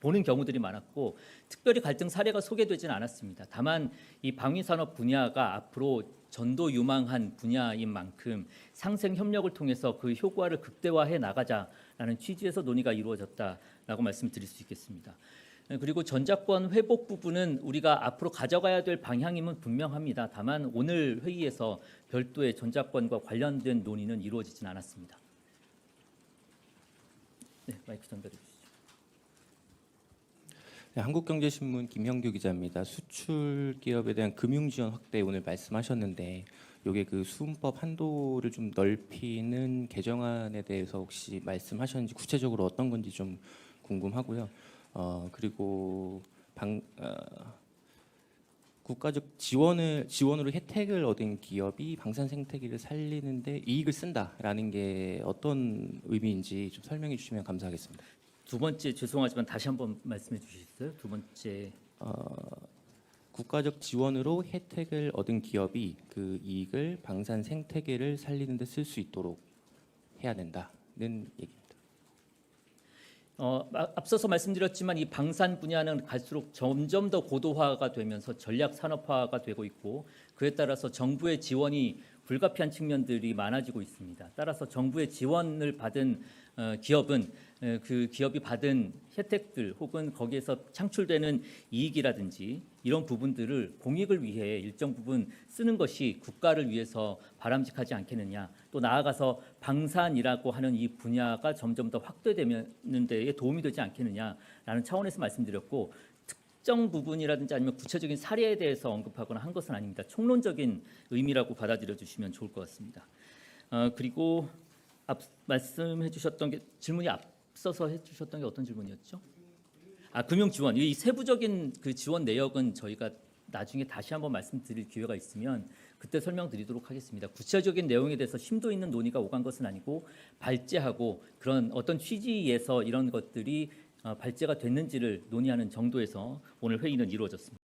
보는 경우들이 많았고 특별히 갈등 사례가 소개되지는 않았습니다. 다만 이 방위 산업 분야가 앞으로 전도 유망한 분야인 만큼 상생 협력을 통해서 그 효과를 극대화해 나가자라는 취지에서 논의가 이루어졌다라고 말씀드릴 수 있겠습니다. 네, 그리고 전자권 회복 부분은 우리가 앞으로 가져가야 될 방향임은 분명합니다. 다만 오늘 회의에서 별도의 전자권과 관련된 논의는 이루어지진 않았습니다. 네, 마이크 전달해 주시죠. 네, 한국경제신문 김형규 기자입니다. 수출 기업에 대한 금융 지원 확대 오늘 말씀하셨는데 요게 그 수은법 한도를 좀 넓히는 개정안에 대해서 혹시 말씀하셨는지 구체적으로 어떤 건지 좀 궁금하고요. 어 그리고 방 어, 국가적 지원을 지원으로 혜택을 얻은 기업이 방산 생태계를 살리는데 이익을 쓴다라는 게 어떤 의미인지 좀 설명해 주시면 감사하겠습니다. 두 번째 죄송하지만 다시 한번 말씀해 주시겠어요? 두 번째 어, 국가적 지원으로 혜택을 얻은 기업이 그 이익을 방산 생태계를 살리는 데 쓸 수 있도록 해야 된다는 얘기입니다. 어, 마- 앞서서 말씀드렸지만 이 방산 분야는 갈수록 점점 더 고도화가 되면서 전략 산업화가 되고 있고 그에 따라서 정부의 지원이 불가피한 측면들이 많아지고 있습니다. 따라서 정부의 지원을 받은 어, 기업은 에, 그 기업이 받은 혜택들 혹은 거기에서 창출되는 이익이라든지 이런 부분들을 공익을 위해 일정 부분 쓰는 것이 국가를 위해서 바람직하지 않겠느냐. 또 나아가서 방산이라고 하는 이 분야가 점점 더 확대되는 데에 도움이 되지 않겠느냐라는 차원에서 말씀드렸고 특정 부분이라든지 아니면 구체적인 사례에 대해서 언급하거나 한 것은 아닙니다. 총론적인 의미라고 받아들여 주시면 좋을 것 같습니다. 어, 그리고 앞 말씀해 주셨던 게 질문이 앞 서서 해 주셨던 게 어떤 질문이었죠? 아 금융 지원 이 세부적인 그 지원 내역은 저희가 나중에 다시 한번 말씀드릴 기회가 있으면 그때 설명드리도록 하겠습니다. 구체적인 내용에 대해서 심도 있는 논의가 오간 것은 아니고 발제하고 그런 어떤 취지에서 이런 것들이 어, 발제가 됐는지를 논의하는 정도에서 오늘 회의는 이루어졌습니다.